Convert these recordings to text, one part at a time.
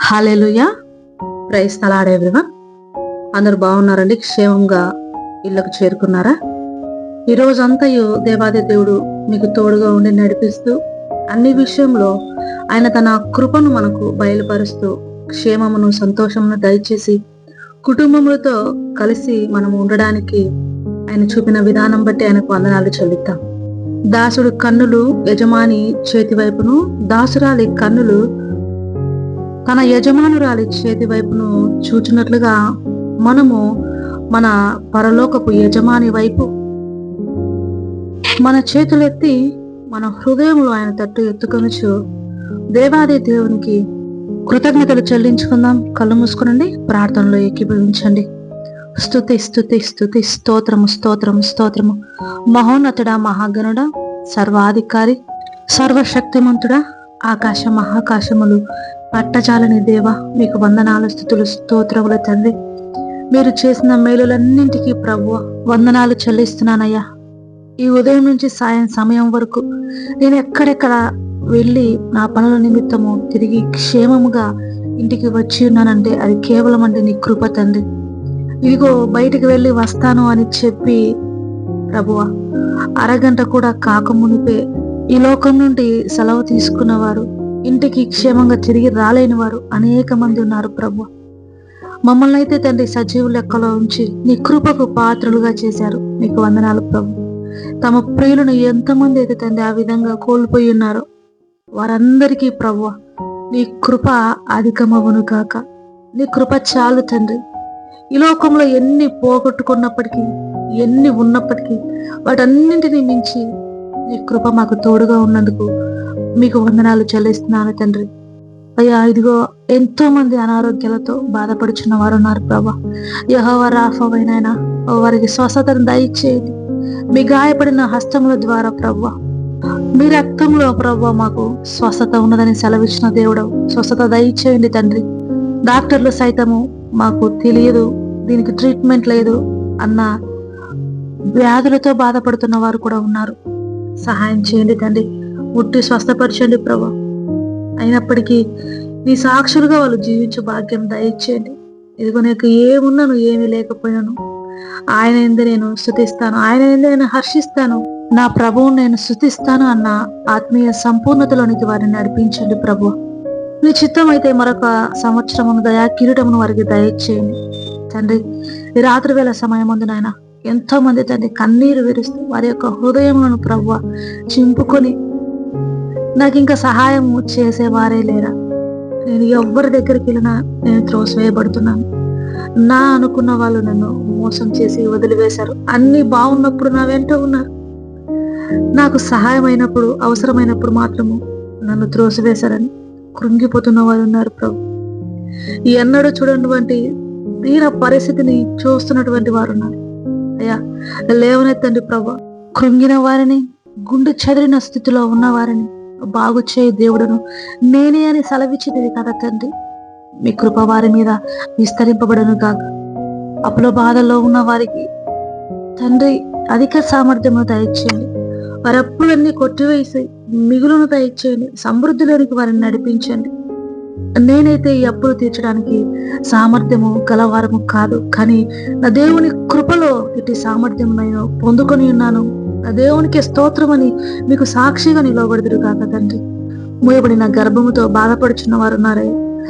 Hallelujah. Price తలాడేవిగా అందరు బాగున్నారండి. క్షేమంగా ఇళ్ళకు చేరుకున్నారా? ఈ రోజు దేవాది దేవుడు మీకు తోడుగా ఉండి నడిపిస్తూ అన్ని విషయంలో ఆయన తన కృపను మనకు బయలుపరుస్తూ క్షేమమును సంతోషమును దయచేసి కుటుంబములతో కలిసి మనం ఉండడానికి ఆయన చూపిన విధానం బట్టి ఆయనకు వందనాలు చెల్లిద్దాం. దాసుడు కన్నులు యజమాని చేతి వైపును దాసురాలి కన్నులు తన యజమానురాలి చేతి వైపును చూచినట్లుగా మనము మన పరలోకపు యజమాని వైపు మన చేతులెత్తి మన హృదయంలో ఆయన తట్టు ఎత్తుకొనచ్చు దేవాది దేవునికి కృతజ్ఞతలు చెల్లించుకుందాం. కళ్ళు మూసుకునండి ప్రార్థనలో ఏకీభవించండి. స్థుతి స్థుతి స్థుతి స్తోత్రము స్తోత్రము స్తోత్రము. మహోన్నతుడా మహాగణుడా సర్వాధికారి సర్వశక్తిమంతుడా ఆకాశ మహాకాశములు పట్టజాలని దేవ మీకు వందనాల స్థుతులు స్తోత్రములు తండ్రి. మీరు చేసిన మేలులన్నింటికీ ప్రభు వందనాలు చెల్లిస్తున్నానయ్యా. ఈ ఉదయం నుంచి సాయం సమయం వరకు నేను ఎక్కడెక్కడ వెళ్ళి నా పనుల నిమిత్తము తిరిగి క్షేమముగా ఇంటికి వచ్చి ఉన్నానంటే అది కేవలం అంటే నీ కృప తండ్రి. ఇదిగో బయటికి వెళ్ళి వస్తాను అని చెప్పి ప్రభువ అరగంట కూడా కాకమునిపే ఈ లోకం నుండి సెలవు తీసుకున్నవారు ఇంటికి క్షేమంగా తిరిగి రాలేని వారు అనేక మంది ఉన్నారు ప్రభు. మమ్మల్ని అయితే తండ్రి సజీవు లెక్కలో ఉంచి నీ కృపకు పాత్రలుగా చేశారు. నీకు వందనాలు ప్రభు. తమ ప్రియులను ఎంతమంది అయితే తండ్రి ఆ విధంగా కోల్పోయి ఉన్నారో వారందరికీ ప్రభు నీ కృప అధికమవును కాక నీ కృప చాలు తండ్రి. ఈ లోకంలో ఎన్ని పోగొట్టుకున్నప్పటికీ ఎన్ని ఉన్నప్పటికీ వాటన్నింటినీ మించి నీ కృప మాకు తోడుగా ఉన్నందుకు మీకు వందనాలు చెల్లిస్తున్నాను తండ్రి. అయ్యా ఇదిగో ఎంతో మంది అనారోగ్యాలతో బాధపడుచున్న వారు ఉన్నారు ప్రభా. యహోవ రాఫవైనా వారికి స్వస్థతను దయచేయండి. మీ గాయపడిన హస్తముల ద్వారా ప్రభా మీ రక్తంలో ప్రభా మాకు స్వస్థత ఉన్నదని సెలవిచ్చిన దేవుడు స్వస్థత దయచేయండి తండ్రి. డాక్టర్లు సైతము మాకు తెలియదు దీనికి ట్రీట్మెంట్ లేదు అన్న వ్యాధులతో బాధపడుతున్న వారు కూడా ఉన్నారు. సహాయం చేయండి తండ్రి. ముట్టి స్వస్థపరచండి ప్రభా. అయినప్పటికీ నీ సాక్షులుగా వాళ్ళు జీవించే భాగ్యం దయచేయండి. ఇదిగో నీకు ఏమున్నాను ఏమీ లేకపోయాను ఆయన ఎందు నేను స్థుతిస్తాను. ఆయన ఎందు నేను హర్షిస్తాను. నా ప్రభువును నేను స్థుతిస్తాను అన్న ఆత్మీయ సంపూర్ణతలోనికి వారిని నడిపించండి ప్రభు. నీ చిత్తం అయితే మరొక సంవత్సరమును దయా కిరీటమును వారికి దయచేయండి. తండ్రి రాత్రి వేళ సమయం ఉంది నాయన ఎంతో మంది తండ్రి కన్నీరు విరుస్తూ వారి యొక్క హృదయములను ప్రభు చింపుకొని నాకు ఇంకా సహాయం చేసేవారే లేరా? నేను ఎవరి దగ్గరికి వెళ్ళినా నేను త్రోసివేయబడుతున్నాను నా అనుకున్న వాళ్ళు నన్ను మోసం చేసి వదిలివేశారు. అన్ని బాగున్నప్పుడు నా వెంట ఉన్నారు. నాకు సహాయం అయినప్పుడు అవసరమైనప్పుడు మాత్రము నన్ను త్రోసివేశారని కృంగిపోతున్న వారు ఉన్నారు ప్రభు. ఎన్నడూ చూడనటువంటి తీర పరిస్థితిని చూస్తున్నటువంటి వారు ఉన్నారు. అయ్యా లేవనెత్తండి ప్రభు. కృంగిన వారిని గుండె చెదిరిన స్థితిలో ఉన్న వారిని బాగు చేయి దేవుడును. నేనే అని సెలవిచ్చినది కదా తండ్రి? మీ కృప వారి మీద విస్తరింపబడను కాక అప్పుల బాధల్లో ఉన్న వారికి తండ్రి అధిక సామర్థ్యము దయచేయండి. వారి అప్పులన్నీ కొట్టివేసి మిగులును దయచేయండి. సమృద్ధిలోనికి వారిని నడిపించండి. నేనైతే ఈ అప్పులు తీర్చడానికి సామర్థ్యము గలవారము కాదు కానీ నా దేవుని కృపలో ఇటు సామర్థ్యం నేను పొందుకొని ఉన్నాను. నా దేవునికి స్తోత్రమని మీకు సాక్షిగా నిలవబడదురు కాక తండ్రి. మూయబడిన గర్భముతో బాధపడుచున్న వారు ఉన్నారే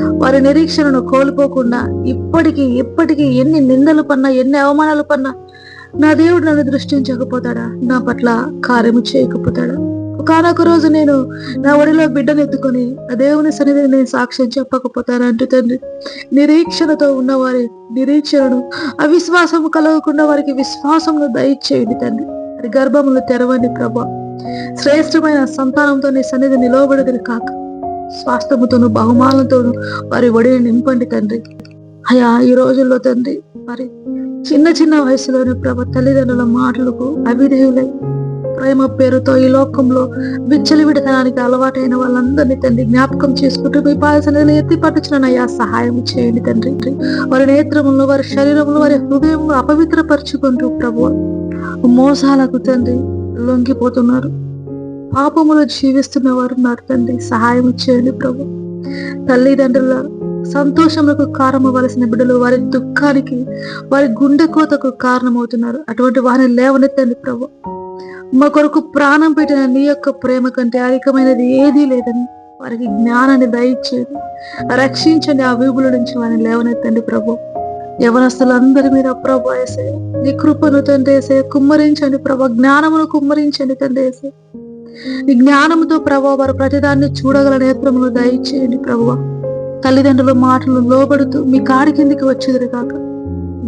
వారి నిరీక్షణను కోల్పోకుండా ఇప్పటికీ ఇప్పటికీ ఎన్ని నిందలు పన్నా ఎన్ని అవమానాలు పన్నా నా దేవుడు నన్ను దృష్టించకపోతాడా? నా పట్ల కార్యము చేయకపోతాడా? ఒకనొక రోజు నేను నా ఒడిలో బిడ్డను ఎత్తుకొని నా దేవుని సన్నిధిని నేను సాక్ష్యం చెప్పకపోతాను అంటూ తండ్రి నిరీక్షణతో ఉన్నవారి నిరీక్షణను అవిశ్వాసము కలగకుండా వారికి విశ్వాసమును దయచేయండి తండ్రి. వారి గర్భములు తెరవండి ప్రభా. శ్రేష్టమైన సంతానంతో నీ సన్నిధి నిలవబడదని కాక స్వాస్థ్యముతోను బహుమానంతోను వారి ఒడిని నింపండి తండ్రి. అయా ఈ రోజుల్లో తండ్రి మరి చిన్న చిన్న వయసులోని ప్రభ తల్లిదండ్రుల మాటలకు అవిధేయులై ప్రేమ పేరుతో ఈ లోకంలో విచ్చలివిడతనానికి అలవాటైన వాళ్ళందరినీ తండ్రి జ్ఞాపకం చేసుకుంటూ మీ పాదసన్నిధిలో ఎత్తి పట్టుచున్నానయ్యా సహాయం చేయండి తండ్రి. వారి నేత్రములను వారి శరీరంలో వారి హృదయంలో అపవిత్రపరుచుకుంటూ ప్రభు మోసాలకు తండ్రి లొంగిపోతున్నారు. పాపములో జీవిస్తున్న వారు ఉన్నారు తండ్రి. సహాయం చేయండి ప్రభు. తల్లిదండ్రుల సంతోషములకు కారణమవలసిన బిడ్డలు వారి దుఃఖానికి వారి గుండె కోతకు కారణమవుతున్నారు. అటువంటి వారిని లేవనెత్తండి ప్రభు. మా కొరకు ప్రాణం పెట్టిన నీ యొక్క ప్రేమ కంటే అధికమైనది ఏదీ లేదని వారికి జ్ఞానాన్ని దయచేది రక్షించండి. ఆ వీపుల నుంచి వారిని లేవనెత్తండి ప్రభు. యవనస్తులందరి మీద ప్రభు వేసే నీ కృపను తండ్రి కుమ్మరించండి ప్రభు జ్ఞానమును కుమ్మరించండి తండ్రి నీ జ్ఞానముతో ప్రభు వారు ప్రతిదాన్ని చూడగల నేత్రమును దయచేయండి ప్రభు. తల్లిదండ్రుల మాటలు లోబడుతూ మీ కాడి కిందికి వచ్చేది కాక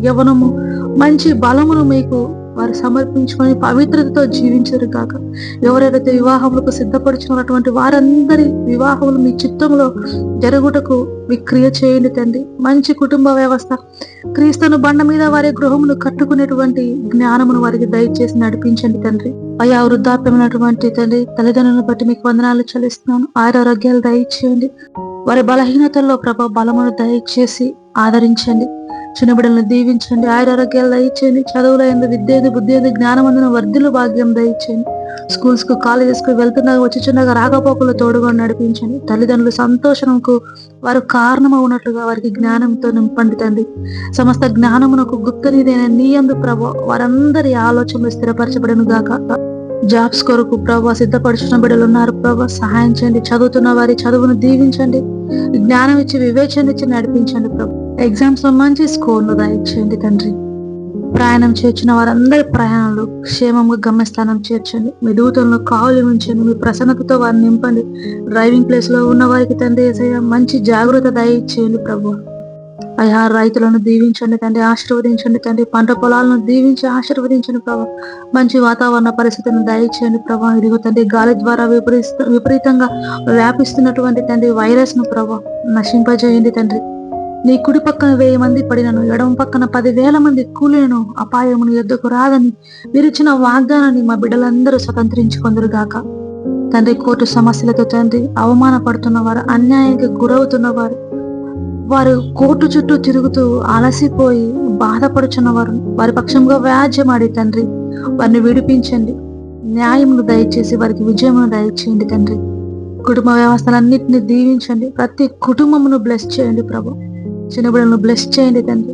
యవనము మంచి బలమును మీకు వారు సమర్పించుకొని పవిత్రతతో జీవించరు కాక. ఎవరైతే వివాహములకు సిద్ధపడుచున్నటువంటి వారందరి వివాహములు మీ చిత్తంలో జరుగుటకు మీ క్రియ చేయండి తండ్రి. మంచి కుటుంబ వ్యవస్థ. క్రీస్తును బండ మీద వారి గృహమును కట్టుకునేటువంటి జ్ఞానమును వారికి దయచేసి నడిపించండి తండ్రి. అయా వృద్ధాప్యమైనటువంటి తండ్రి తల్లిదండ్రులను బట్టి మీకు వందనాలు చెల్లిస్తున్నాను. ఆరోగ్యాలు దయచేయండి. వారి బలహీనతల్లో ప్రభా బలమును దయచేసి ఆదరించండి. చిన్నబిడ్డలను దీవించండి. ఆయురారోగ్యాలు దయచేయండి. చదువులో ఎందు విద్య బుద్ధి ఎందు జ్ఞానమందున వర్ధులు భాగ్యం దయచేయండి. స్కూల్స్కు కాలేజెస్కు వెళ్తుండగా వచ్చిచుండగా రాకపోకలు తోడుగా నడిపించండి. తల్లిదండ్రులు సంతోషంకు వారు కారణం ఉన్నట్లుగా వారికి జ్ఞానంతో నింపండి తండ్రి. సమస్త జ్ఞానమునకు గుప్తనిదైన నీ అందు ప్రభ వారందరి ఆలోచనలు స్థిరపరచబడను గాక. జాబ్స్ కొరకు ప్రభా సిద్ధపడుచున్న బిడ్డలు ఉన్నారు ప్రభా. సహాయం చేయండి. చదువుతున్న వారి చదువును దీవించండి. జ్ఞానం ఇచ్చి వివేచన ఇచ్చి నడిపించండి ప్రభు. ఎగ్జామ్స్లో మంచి స్కోర్ను దయచేయండి తండ్రి. ప్రయాణం చేర్చిన వారందరి ప్రయాణాలు క్షేమంగా గమ్యస్థానం చేర్చండి. మీ దూతంలో కావులు ఉంచండి. మీ ప్రసన్నతతో వారిని నింపండి. డ్రైవింగ్ ప్లేస్లో ఉన్న వారికి తండ్రి ఏసయ్య మంచి జాగ్రత్త దయచేయండి ప్రభు. అయ్యా రైతులను దీవించండి తండ్రి. ఆశీర్వదించండి తండ్రి. పంట పొలాలను దీవించి ఆశీర్వదించండి ప్రభా. మంచి వాతావరణ పరిస్థితులను దయచేయండి ప్రభా. ఇదిగో తండ్రి గాలి ద్వారా విపరీత విపరీతంగా వ్యాపిస్తున్నటువంటి తండ్రి వైరస్ను ప్రభా నశింపజేయండి తండ్రి. నీ కుడి పక్కన వెయ్యి మంది పడినను ఎడమ పక్కన పదివేల మంది కూలినను అపాయమును ఎద్దుకు రాదని విరిచిన వాగ్దానాన్ని మా బిడ్డలందరూ స్వతంత్రించుకొందరు గాక తండ్రి కోర్టు సమస్యలతో తండ్రి అవమానపడుతున్న వారు అన్యాయానికి గురవుతున్నవారు వారు కోర్టు చుట్టూ తిరుగుతూ అలసిపోయి బాధపడుచున్నవారు వారి పక్షంగా వ్యాజ్యమాడి తండ్రి వారిని విడిపించండి. న్యాయమును దయచేసి వారికి విజయమును దయచేయండి తండ్రి. కుటుంబ వ్యవస్థలన్నింటినీ దీవించండి. ప్రతి కుటుంబమును బ్లెస్ చేయండి ప్రభు. చిన్నబిడ్డలను బ్లెస్ చేయండి తండ్రి.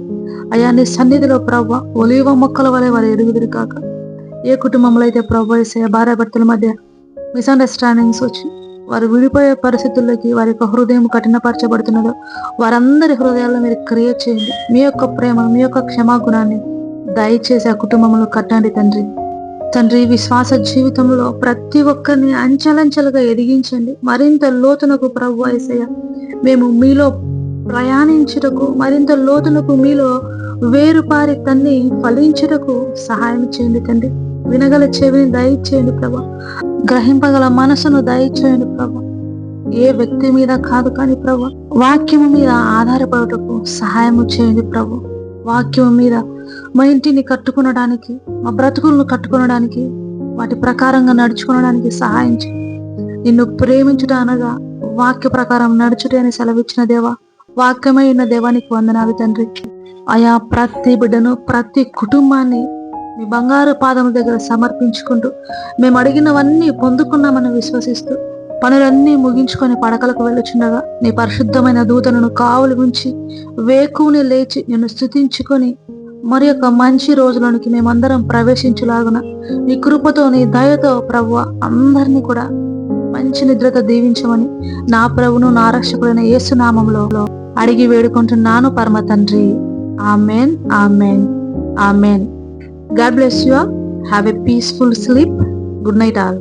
అయా నీ సన్నిధిలో ప్రవ్వ ఒలివ మొక్కల వలె వారు ఎదుగుదురు కాక. ఏ కుటుంబంలో అయితే ప్రభు భార్య భర్తల మధ్య మిస్అండర్స్టాండింగ్స్ వచ్చి వారు విడిపోయే పరిస్థితుల్లోకి వారి యొక్క హృదయం కఠినపరచబడుతున్నదో వారందరి హృదయాల్లో మీరు క్రియేట్ చేయండి. మీ యొక్క ప్రేమ మీ యొక్క క్షమాగుణాన్ని దయచేసి ఆ కుటుంబంలో కట్టండి తండ్రి. తండ్రి విశ్వాస జీవితంలో ప్రతి ఒక్కరిని అంచెలంచెలుగా ఎదిగించండి. మరింత లోతునకు ప్రభు ఐసయ్య మేము మీలో ప్రయాణించుటకు మరింత లోతునకు మీలో వేరుపారి తన్ని ఫలించుటకు సహాయం చేయండి తండ్రి. వినగల చెవిని దయచేయండి ప్రభా. గ్రహింపగల మనసును దయచేయండి ప్రభా. ఏ వ్యక్తి మీద కాదు కానీ ప్రభు వాక్యము మీద ఆధారపడటకు సహాయము చేయండి ప్రభు. వాక్యం మీద మా ఇంటిని కట్టుకునడానికి మా బ్రతుకులను కట్టుకునడానికి వాటి ప్రకారంగా నడుచుకునడానికి సహాయం చేయి నిన్ను ప్రేమించుట అనగా వాక్య ప్రకారం నడుచుటే అని సెలవిచ్చిన దేవా వాక్యమై ఉన్న దేవానికి వందనాలు తండ్రి. ఆయా ప్రతి బిడ్డను ప్రతి కుటుంబాన్ని మీ బంగారు పాదం దగ్గర సమర్పించుకుంటూ మేము అడిగినవన్నీ పొందుకున్నామని విశ్వసిస్తూ పనులన్నీ ముగించుకొని పడకలకు వెళ్ళుచుండగా నీ పరిశుద్ధమైన దూతలను కావులు ఉంచి వేకుని లేచి నిన్ను స్థుతించుకొని మరి యొక్క మంచి రోజులోనికి మేమందరం ప్రవేశించలాగున నీ కృపతో నీ దయతో ప్రభు అందరినీ కూడా మంచి నిద్రతో దీవించమని నా ప్రభును నా రక్షకుడైన యేసునామంలో అడిగి వేడుకుంటున్నాను పరమ తండ్రి. Amen amen amen. God bless you have a peaceful sleep. Good night all.